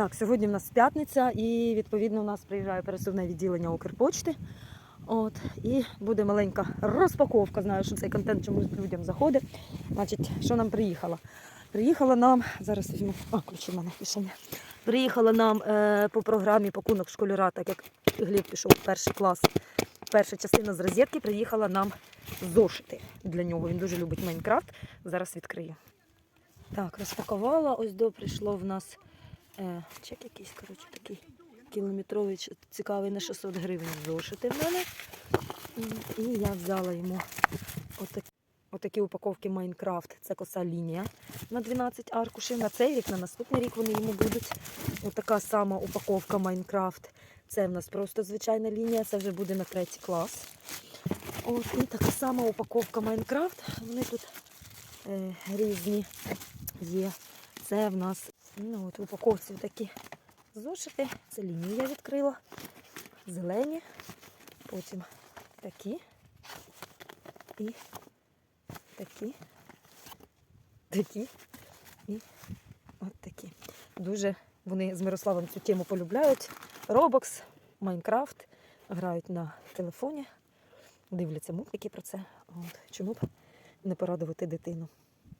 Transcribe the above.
Так, сьогодні в нас п'ятниця і відповідно у нас приїжджає пересувне відділення Укрпочти. От, і буде маленька розпаковка. Знаю, що цей контент чомусь людям заходить. Значить, що нам приїхало? Приїхала нам, зараз візьму, а, ключі в мене кишені. Приїхала нам е, по програмі пакунок школяра, так як Гліб пішов в перший клас. Перша частина з розетки приїхала нам зошити для нього. Він дуже любить Майнкрафт. Зараз відкрию. Так, розпакувала. Ось до прийшло в нас е, чек якийсь, коротше, такий кілометровий, цікавий на 600 гривень зошити в мене. І, і я взяла йому отак, отакі упаковки Майнкрафт. Це коса лінія на 12 аркушів. На цей рік, на наступний рік вони йому будуть. Отака сама упаковка Майнкрафт. Це в нас просто звичайна лінія, це вже буде на третій клас. От, і така сама упаковка Майнкрафт. Вони тут е, різні є. Це в нас ну, от в упаковці такі зошити. Це лінії я відкрила. Зелені. Потім такі. І такі. Такі. І от такі. Дуже вони з Мирославом цю тему полюбляють. Робокс, Майнкрафт. Грають на телефоні, дивляться мультики про це. От. Чому б не порадувати дитину?